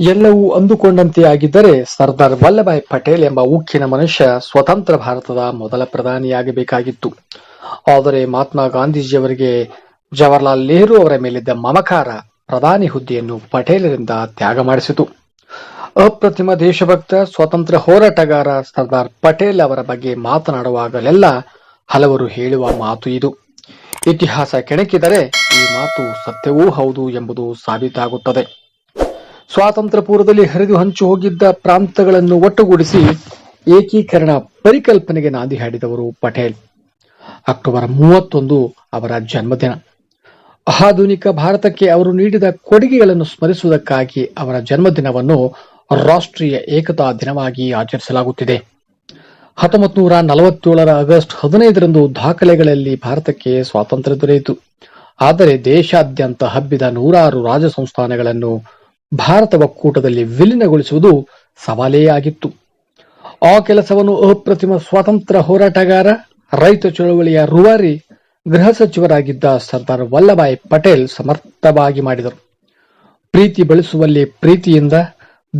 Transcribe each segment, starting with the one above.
ಎಲ್ಲವೂ ಅಂದುಕೊಂಡಂತೆ ಆಗಿದ್ದರೆ ಸರ್ದಾರ್ ವಲ್ಲಭಾಯ್ ಪಟೇಲ್ ಎಂಬ ಉಕ್ಕಿನ ಮನುಷ್ಯ ಸ್ವತಂತ್ರ ಭಾರತದ ಮೊದಲ ಪ್ರಧಾನಿಯಾಗಬೇಕಾಗಿತ್ತು. ಆದರೆ ಮಹಾತ್ಮ ಗಾಂಧೀಜಿಯವರಿಗೆ ಜವಾಹರ್ಲಾಲ್ ನೆಹರು ಅವರ ಮೇಲಿದ್ದ ಮಮಕಾರ ಪ್ರಧಾನಿ ಹುದ್ದೆಯನ್ನು ಪಟೇಲರಿಂದ ತ್ಯಾಗ ಮಾಡಿಸಿತು. ಅಪ್ರತಿಮ ದೇಶಭಕ್ತ, ಸ್ವತಂತ್ರ ಹೋರಾಟಗಾರ ಸರ್ದಾರ್ ಪಟೇಲ್ ಅವರ ಬಗ್ಗೆ ಮಾತನಾಡುವಾಗಲೆಲ್ಲ ಹಲವರು ಹೇಳುವ ಮಾತು ಇದು. ಇತಿಹಾಸ ಕೆಣಕಿದರೆ ಈ ಮಾತು ಸತ್ಯವೂ ಹೌದು ಎಂಬುದು ಸಾಬೀತಾಗುತ್ತದೆ. ಸ್ವಾತಂತ್ರ್ಯ ಪೂರ್ವದಲ್ಲಿ ಹರಿದು ಹಂಚು ಹೋಗಿದ್ದ ಪ್ರಾಂತಗಳನ್ನು ಒಟ್ಟುಗೂಡಿಸಿ ಏಕೀಕರಣ ಪರಿಕಲ್ಪನೆಗೆ ನಾಂದಿ ಹಾಡಿದವರು ಪಟೇಲ್. ಅಕ್ಟೋಬರ್ ಮೂವತ್ತೊಂದು ಅವರ ಜನ್ಮದಿನ. ಆಧುನಿಕ ಭಾರತಕ್ಕೆ ಅವರು ನೀಡಿದ ಕೊಡುಗೆಗಳನ್ನು ಸ್ಮರಿಸುವುದಕ್ಕಾಗಿ ಅವರ ಜನ್ಮದಿನವನ್ನು ರಾಷ್ಟ್ರೀಯ ಏಕತಾ ದಿನವಾಗಿ ಆಚರಿಸಲಾಗುತ್ತಿದೆ. ಹತ್ತೊಂಬತ್ತು ನೂರ ನಲವತ್ತೇಳರ ಆಗಸ್ಟ್ ಹದಿನೈದರಂದು ದಾಖಲೆಗಳಲ್ಲಿ ಭಾರತಕ್ಕೆ ಸ್ವಾತಂತ್ರ್ಯ ದೊರೆಯಿತು. ಆದರೆ ದೇಶಾದ್ಯಂತ ಹಬ್ಬಿದ ನೂರಾರು ರಾಜ ಸಂಸ್ಥಾನಗಳನ್ನು ಭಾರತ ಒಕ್ಕೂಟದಲ್ಲಿ ವಿಲೀನಗೊಳಿಸುವುದು ಸವಾಲೇ ಆಗಿತ್ತು. ಆ ಕೆಲಸವನ್ನು ಅಪ್ರತಿಮ ಸ್ವಾತಂತ್ರ್ಯ ಹೋರಾಟಗಾರ, ರೈತ ಚಳವಳಿಯ ರೂವಾರಿ, ಗೃಹ ಸಚಿವರಾಗಿದ್ದ ಸರ್ದಾರ್ ವಲ್ಲಭಾಯ್ ಪಟೇಲ್ ಸಮರ್ಥವಾಗಿ ಮಾಡಿದರು. ಪ್ರೀತಿ ಬೆಳೆಸುವಲ್ಲಿ ಪ್ರೀತಿಯಿಂದ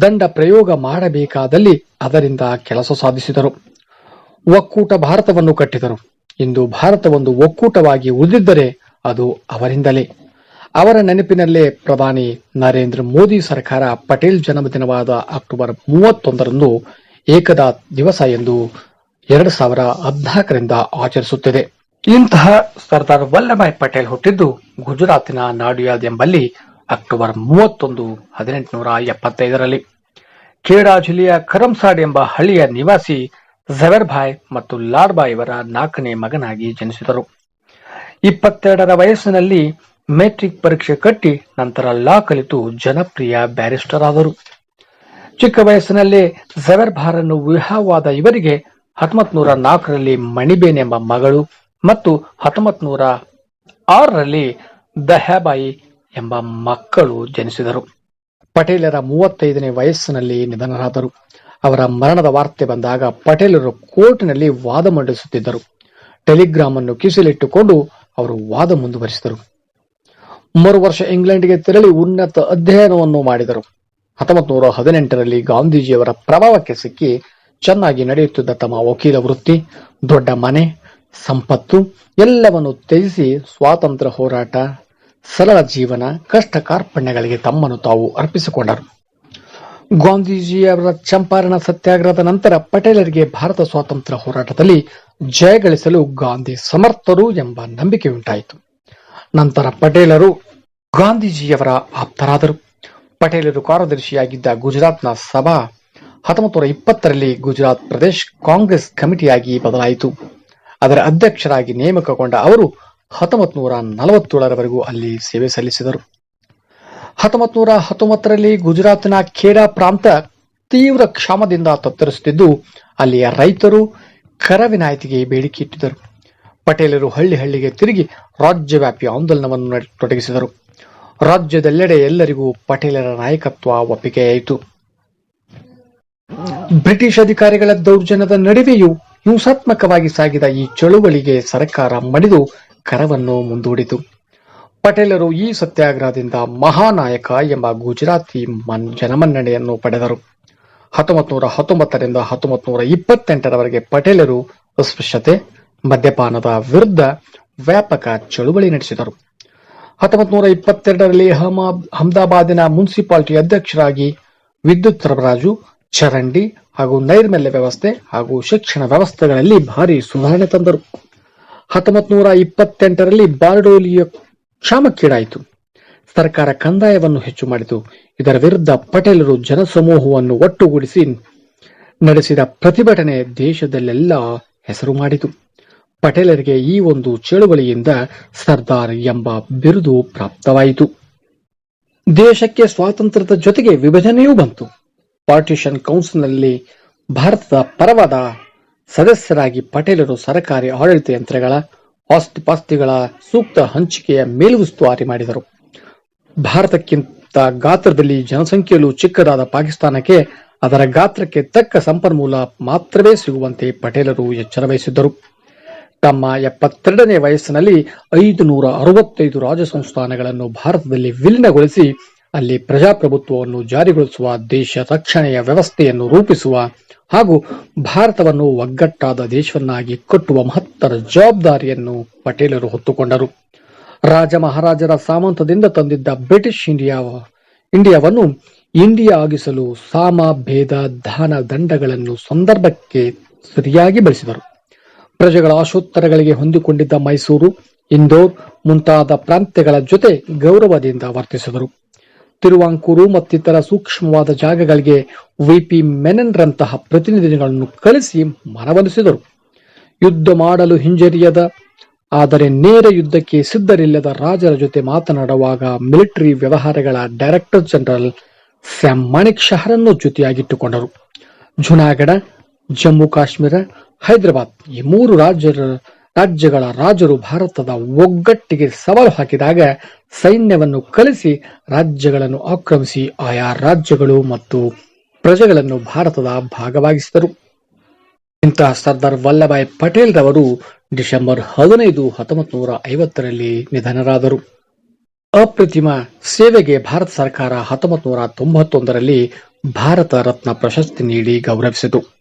ದಂಡ ಪ್ರಯೋಗ ಮಾಡಬೇಕಾದಲ್ಲಿ ಅದರಿಂದ ಕೆಲಸ ಸಾಧಿಸಿದರು. ಒಕ್ಕೂಟ ಭಾರತವನ್ನು ಕಟ್ಟಿದರು. ಇಂದು ಭಾರತ ಒಂದು ಒಕ್ಕೂಟವಾಗಿ ಉಳಿದಿದ್ದರೆ ಅದು ಅವರಿಂದಲೇ. ಅವರ ನೆನಪಿನಲ್ಲೇ ಪ್ರಧಾನಿ ನರೇಂದ್ರ ಮೋದಿ ಸರ್ಕಾರ ಪಟೇಲ್ ಜನ್ಮದಿನವಾದ ಅಕ್ಟೋಬರ್ ಮೂವತ್ತೊಂದರಂದು ಏಕತಾ ದಿವಸ ಎಂದು ಎರಡು ಸಾವಿರ ಹದಿನಾಲ್ಕರಿಂದ ಆಚರಿಸುತ್ತಿದೆ. ಇಂತಹ ಸರ್ದಾರ್ ವಲ್ಲಭಾಯ್ ಪಟೇಲ್ ಹುಟ್ಟಿದ್ದು ಗುಜರಾತಿನ ನಾಡಿಯಾದ್ ಎಂಬಲ್ಲಿ ಅಕ್ಟೋಬರ್ ಮೂವತ್ತೊಂದು ಹದಿನೆಂಟುನೂರ ಎಪ್ಪತ್ತೈದರಲ್ಲಿ. ಖೇಡಾ ಜಿಲ್ಲೆಯ ಕರಂಸಾಡ್ ಎಂಬ ಹಳ್ಳಿಯ ನಿವಾಸಿ ಜವೆರ್ಭಾಯ್ ಮತ್ತು ಲಾಡ್ಬಾಯ್ ಇವರ ನಾಲ್ಕನೇ ಮಗನಾಗಿ ಜನಿಸಿದರು. ಇಪ್ಪತ್ತೆರಡರ ವಯಸ್ಸಿನಲ್ಲಿ ಮೆಟ್ರಿಕ್ ಪರೀಕ್ಷೆ ಕಟ್ಟಿ ನಂತರ ಲಾ ಕಲಿತು ಜನಪ್ರಿಯ ಬ್ಯಾರಿಸ್ಟರ್ ಆದರು. ಚಿಕ್ಕ ವಯಸ್ಸಿನಲ್ಲೇ ಜವೆರ್ಭಾರನ್ನು ವಿವಾಹವಾದ ಇವರಿಗೆ ಹತ್ತೊಂಬತ್ ನೂರ ನಾಲ್ಕರಲ್ಲಿ ಮಣಿಬೇನ್ ಎಂಬ ಮಗಳು ಮತ್ತು ಹತ್ತೊಂಬತ್ ನೂರ ಆರರಲ್ಲಿ ದಹ್ಯಾಬಾಯಿ ಎಂಬ ಮಕ್ಕಳು ಜನಿಸಿದರು. ಪಟೇಲರ ಮೂವತ್ತೈದನೇ ವಯಸ್ಸಿನಲ್ಲಿ ನಿಧನರಾದರು. ಅವರ ಮರಣದ ವಾರ್ತೆ ಬಂದಾಗ ಪಟೇಲರು ಕೋರ್ಟ್ನಲ್ಲಿ ವಾದ ಮಂಡಿಸುತ್ತಿದ್ದರು. ಟೆಲಿಗ್ರಾಮ್ ಅನ್ನು ಕಿಸಿಲಿಟ್ಟುಕೊಂಡು ಅವರು ವಾದ ಮುಂದುವರಿಸಿದರು. ಮರು ವರ್ಷ ಇಂಗ್ಲೆಂಡ್ಗೆ ತೆರಳಿ ಉನ್ನತ ಅಧ್ಯಯನವನ್ನು ಮಾಡಿದರು. ಹತ್ತೊಂಬತ್ತು ನೂರ ಹದಿನೆಂಟರಲ್ಲಿ ಗಾಂಧೀಜಿಯವರ ಪ್ರಭಾವಕ್ಕೆ ಸಿಕ್ಕಿ ಚೆನ್ನಾಗಿ ನಡೆಯುತ್ತಿದ್ದ ತಮ್ಮ ವಕೀಲ ವೃತ್ತಿ, ದೊಡ್ಡ ಮನೆ, ಸಂಪತ್ತು ಎಲ್ಲವನ್ನು ತ್ಯಜಿಸಿ ಸ್ವಾತಂತ್ರ್ಯ ಹೋರಾಟ, ಸರಳ ಜೀವನ, ಕಷ್ಟ ಕಾರ್ಪಣ್ಯಗಳಿಗೆ ತಮ್ಮನ್ನು ತಾವು ಅರ್ಪಿಸಿಕೊಂಡರು. ಗಾಂಧೀಜಿಯವರ ಚಂಪಾರಣ ಸತ್ಯಾಗ್ರಹದ ನಂತರ ಪಟೇಲರಿಗೆ ಭಾರತ ಸ್ವಾತಂತ್ರ್ಯ ಹೋರಾಟದಲ್ಲಿ ಜಯಗಳಿಸಲು ಗಾಂಧಿ ಸಮರ್ಥರು ಎಂಬ ನಂಬಿಕೆ ಉಂಟಾಯಿತು ನಂತರ ಪಟೇಲರು ಗಾಂಧೀಜಿಯವರ ಆಪ್ತರಾದರು. ಪಟೇಲರು ಕಾರ್ಯದರ್ಶಿಯಾಗಿದ್ದ ಗುಜರಾತ್ನ ಸಭಾ ಹತ್ತೊಂಬತ್ತು ನೂರ ಇಪ್ಪತ್ತರಲ್ಲಿ ಗುಜರಾತ್ ಪ್ರದೇಶ್ ಕಾಂಗ್ರೆಸ್ ಕಮಿಟಿಯಾಗಿ ಬದಲಾಯಿತು. ಅದರ ಅಧ್ಯಕ್ಷರಾಗಿ ನೇಮಕಗೊಂಡ ಅವರು ಹತ್ತೊಂಬತ್ತು ನೂರ ನಲವತ್ತೇಳರವರೆಗೂ ಅಲ್ಲಿ ಸೇವೆ ಸಲ್ಲಿಸಿದರು. ಹತ್ತೊಂಬತ್ತು ನೂರ ಹತ್ತೊಂಬತ್ತರಲ್ಲಿ ಗುಜರಾತ್ನ ಖೇಡಾ ಪ್ರಾಂತ ತೀವ್ರ ಕ್ಷಾಮದಿಂದ ತತ್ತರಿಸುತ್ತಿದ್ದು, ಅಲ್ಲಿಯ ರೈತರು ಕರ ವಿನಾಯಿತಿಗೆ ಬೇಡಿಕೆ ಇಟ್ಟಿದ್ದರು. ಪಟೇಲರು ಹಳ್ಳಿ ಹಳ್ಳಿಗೆ ತಿರುಗಿ ರಾಜ್ಯವ್ಯಾಪಿ ಆಂದೋಲನವನ್ನು ತೊಡಗಿಸಿದರು. ರಾಜ್ಯದೆಲ್ಲೆಡೆ ಎಲ್ಲರಿಗೂ ಪಟೇಲರ ನಾಯಕತ್ವ ಒಪ್ಪಿಗೆಯಾಯಿತು ಬ್ರಿಟಿಷ್ ಅಧಿಕಾರಿಗಳ ದೌರ್ಜನ್ಯದ ನಡುವೆಯೂ ಹಿಂಸಾತ್ಮಕವಾಗಿ ಸಾಗಿದ ಈ ಚಳುವಳಿಗೆ ಸರ್ಕಾರ ಮಡಿದು ಕರವನ್ನು ಮುಂದೂಡಿತು. ಪಟೇಲರು ಈ ಸತ್ಯಾಗ್ರಹದಿಂದ ಮಹಾನಾಯಕ ಎಂಬ ಗುಜರಾತಿ ಮನ್ ಜನಮನ್ನಣೆಯನ್ನು ಪಡೆದರು. ಹತ್ತೊಂಬತ್ತು ನೂರ ಹತ್ತೊಂಬತ್ತರಿಂದ ಹತ್ತೊಂಬತ್ತು ನೂರ ಇಪ್ಪತ್ತೆಂಟರವರೆಗೆ ಪಟೇಲರು ಅಸ್ಪೃಶ್ಯತೆ ಮದ್ಯಪಾನದ ವಿರುದ್ಧ ವ್ಯಾಪಕ ಚಳುವಳಿ ನಡೆಸಿದರು. ಹತ್ತೊಂಬತ್ತು ನೂರ ಇಪ್ಪತ್ತೆರಡರಲ್ಲಿ ಅಹಮ- ಅಹಮದಾಬಾದಿನ ಮುನ್ಸಿಪಾಲಿಟಿ ಅಧ್ಯಕ್ಷರಾಗಿ ವಿದ್ಯುತ್ ಸರಬರಾಜು, ಚರಂಡಿ ಹಾಗೂ ನೈರ್ಮಲ್ಯ ವ್ಯವಸ್ಥೆ ಹಾಗೂ ಶಿಕ್ಷಣ ವ್ಯವಸ್ಥೆಗಳಲ್ಲಿ ಭಾರಿ ಸುಧಾರಣೆ ತಂದರು. ಹತ್ತೊಂಬತ್ತು ನೂರ ಇಪ್ಪತ್ತೆಂಟರಲ್ಲಿ ಬಾರ್ಡೋಲಿಯ ಕ್ಷಾಮಕ್ಕೀಡಾಯಿತು. ಸರ್ಕಾರ ಕಂದಾಯವನ್ನು ಹೆಚ್ಚು ಮಾಡಿತು. ಇದರ ವಿರುದ್ಧ ಪಟೇಲರು ಜನಸಮೂಹವನ್ನು ಒಟ್ಟುಗೂಡಿಸಿ ನಡೆಸಿದ ಪ್ರತಿಭಟನೆ ದೇಶದಲ್ಲೆಲ್ಲ ಹೆಸರು ಮಾಡಿತು. ಪಟೇಲರಿಗೆ ಈ ಒಂದು ಚಳುವಳಿಯಿಂದ ಸರ್ದಾರ್ ಎಂಬ ಬಿರುದು ಪ್ರಾಪ್ತವಾಯಿತು. ದೇಶಕ್ಕೆ ಸ್ವಾತಂತ್ರ್ಯದ ಜೊತೆಗೆ ವಿಭಜನೆಯೂ ಬಂತು. ಪಾರ್ಟಿಷನ್ ಕೌನ್ಸಿಲ್ನಲ್ಲಿ ಭಾರತದ ಪರವಾದ ಸದಸ್ಯರಾಗಿ ಪಟೇಲರು ಸರಕಾರಿ ಆಡಳಿತ ಯಂತ್ರಗಳ, ಆಸ್ತಿಪಾಸ್ತಿಗಳ ಸೂಕ್ತ ಹಂಚಿಕೆಯ ಮೇಲುಸ್ತುವಾರಿ ಮಾಡಿದರು. ಭಾರತಕ್ಕಿಂತ ಗಾತ್ರದಲ್ಲಿ ಜನಸಂಖ್ಯೆಯಲ್ಲೂ ಚಿಕ್ಕದಾದ ಪಾಕಿಸ್ತಾನಕ್ಕೆ ಅದರ ಗಾತ್ರಕ್ಕೆ ತಕ್ಕ ಸಂಪನ್ಮೂಲ ಮಾತ್ರವೇ ಸಿಗುವಂತೆ ಪಟೇಲರು ಎಚ್ಚರ ವಹಿಸಿದ್ದರು. ತಮ್ಮ ಎಪ್ಪತ್ತೆರಡನೇ ವಯಸ್ಸಿನಲ್ಲಿ ಐದು ನೂರ ಅರವತ್ತೈದು ರಾಜ ಸಂಸ್ಥಾನಗಳನ್ನು ಭಾರತದಲ್ಲಿ ವಿಲೀನಗೊಳಿಸಿ ಅಲ್ಲಿ ಪ್ರಜಾಪ್ರಭುತ್ವವನ್ನು ಜಾರಿಗೊಳಿಸುವ ದೇಶ ರಕ್ಷಣೆಯ ವ್ಯವಸ್ಥೆಯನ್ನು ರೂಪಿಸುವ ಹಾಗೂ ಭಾರತವನ್ನು ಒಗ್ಗಟ್ಟಾದ ದೇಶವನ್ನಾಗಿ ಕಟ್ಟುವ ಮಹತ್ತರ ಜವಾಬ್ದಾರಿಯನ್ನು ಪಟೇಲರು ಹೊತ್ತುಕೊಂಡರು. ರಾಜ ಮಹಾರಾಜರ ಸಾಮಂತದಿಂದ ತಂದಿದ್ದ ಬ್ರಿಟಿಷ್ ಇಂಡಿಯಾ ಇಂಡಿಯಾವನ್ನು ಇಂಡಿಯಾ ಆಗಿಸಲು ಸಾಮ, ಭೇದ, ದಾನ, ದಂಡಗಳನ್ನು ಸಂದರ್ಭಕ್ಕೆ ಸರಿಯಾಗಿ ಬಳಸಿದರು. ಪ್ರಜೆಗಳ ಆಶೋತ್ತರಗಳಿಗೆ ಹೊಂದಿಕೊಂಡಿದ್ದ ಮೈಸೂರು ಇಂದೋರ್ ಮುಂತಾದ ಪ್ರಾಂತ್ಯಗಳ ಜೊತೆ ಗೌರವದಿಂದ ವರ್ತಿಸಿದರು. ತಿರುವಾಂಕೂರು ಮತ್ತಿತರ ಸೂಕ್ಷ್ಮವಾದ ಜಾಗಗಳಿಗೆ ವಿಪಿ ಮೆನನ್ರಂತಹ ಪ್ರತಿನಿಧಿಗಳನ್ನು ಕಳಿಸಿ ಮನವೊಲಿಸಿದರು. ಯುದ್ಧ ಮಾಡಲು ಹಿಂಜರಿಯದ, ಆದರೆ ನೇರ ಯುದ್ಧಕ್ಕೆ ಸಿದ್ಧರಿಲ್ಲದ ರಾಜರ ಜೊತೆ ಮಾತನಾಡುವಾಗ ಮಿಲಿಟರಿ ವ್ಯವಹಾರಗಳ ಡೈರೆಕ್ಟರ್ ಜನರಲ್ ಸ್ಯಾಮ್ ಮಾಣಿಕ್ ಶಹರನ್ನು ಜೊತೆಯಾಗಿಟ್ಟುಕೊಂಡರು ಜುನಾಗಢ ಜಮ್ಮು ಕಾಶ್ಮೀರ, ಹೈದರಾಬಾದ್ ಈ ಮೂರು ರಾಜ್ಯರ ರಾಜ್ಯಗಳ ರಾಜರು ಭಾರತದ ಒಗ್ಗಟ್ಟಿಗೆ ಸವಾಲು ಹಾಕಿದಾಗ ಸೈನ್ಯವನ್ನು ಕಳಿಸಿ ರಾಜ್ಯಗಳನ್ನು ಆಕ್ರಮಿಸಿ ಆಯಾ ರಾಜ್ಯಗಳು ಮತ್ತು ಪ್ರಜೆಗಳನ್ನು ಭಾರತದ ಭಾಗವಾಗಿಸಿದರು. ಇಂತಹ ಸರ್ದಾರ್ ವಲ್ಲಭಾಯ್ ಪಟೇಲ್ ರವರು ಡಿಸೆಂಬರ್ ಹದಿನೈದು ಹತ್ತೊಂಬತ್ತು ನೂರ ಐವತ್ತರಲ್ಲಿ ನಿಧನರಾದರು. ಅಪ್ರತಿಮ ಸೇವೆಗೆ ಭಾರತ ಸರ್ಕಾರ ಹತ್ತೊಂಬತ್ತು ನೂರ ತೊಂಬತ್ತೊಂದರಲ್ಲಿ ಭಾರತ ರತ್ನ ಪ್ರಶಸ್ತಿ ನೀಡಿ ಗೌರವಿಸಿತು.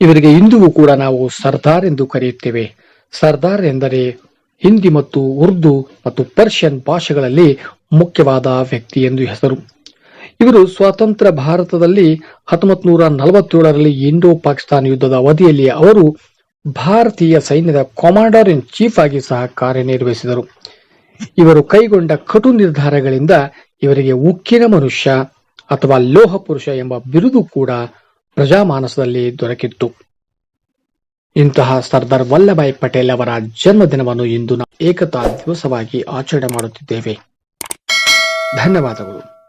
ಇವರಿಗೆ ಇಂದಿಗೂ ಕೂಡ ನಾವು ಸರ್ದಾರ್ ಎಂದು ಕರೆಯುತ್ತೇವೆ. ಸರ್ದಾರ್ ಎಂದರೆ ಹಿಂದಿ ಮತ್ತು ಉರ್ದು ಮತ್ತು ಪರ್ಷಿಯನ್ ಭಾಷೆಗಳಲ್ಲಿ ಮುಖ್ಯವಾದ ವ್ಯಕ್ತಿ ಎಂದು ಹೆಸರು. ಇವರು ಸ್ವತಂತ್ರ ಭಾರತದಲ್ಲಿ ಹತ್ತೊಂಬತ್ತು ನೂರ ನಲವತ್ತೇಳರಲ್ಲಿ ಇಂಡೋ ಪಾಕಿಸ್ತಾನ ಯುದ್ಧದ ಅವಧಿಯಲ್ಲಿ ಅವರು ಭಾರತೀಯ ಸೈನ್ಯದ ಕಮಾಂಡರ್ ಇನ್ ಚೀಫ್ ಆಗಿ ಸಹ ಕಾರ್ಯನಿರ್ವಹಿಸಿದರು. ಇವರು ಕೈಗೊಂಡ ಕಟು ನಿರ್ಧಾರಗಳಿಂದ ಇವರಿಗೆ ಉಕ್ಕಿನ ಮನುಷ್ಯ ಅಥವಾ ಲೋಹ ಪುರುಷ ಎಂಬ ಬಿರುದು ಕೂಡ ಪ್ರಜಾಮಾನಸದಲ್ಲಿ ದೊರಕಿತ್ತು. ಇಂತಹ ಸರ್ದಾರ್ ವಲ್ಲಭಾಯ್ ಪಟೇಲ್ ಅವರ ಜನ್ಮದಿನವನ್ನು ಇಂದು ನಾವು ಏಕತಾ ದಿವಸವಾಗಿ ಆಚರಣೆ ಮಾಡುತ್ತಿದ್ದೇವೆ. ಧನ್ಯವಾದಗಳು.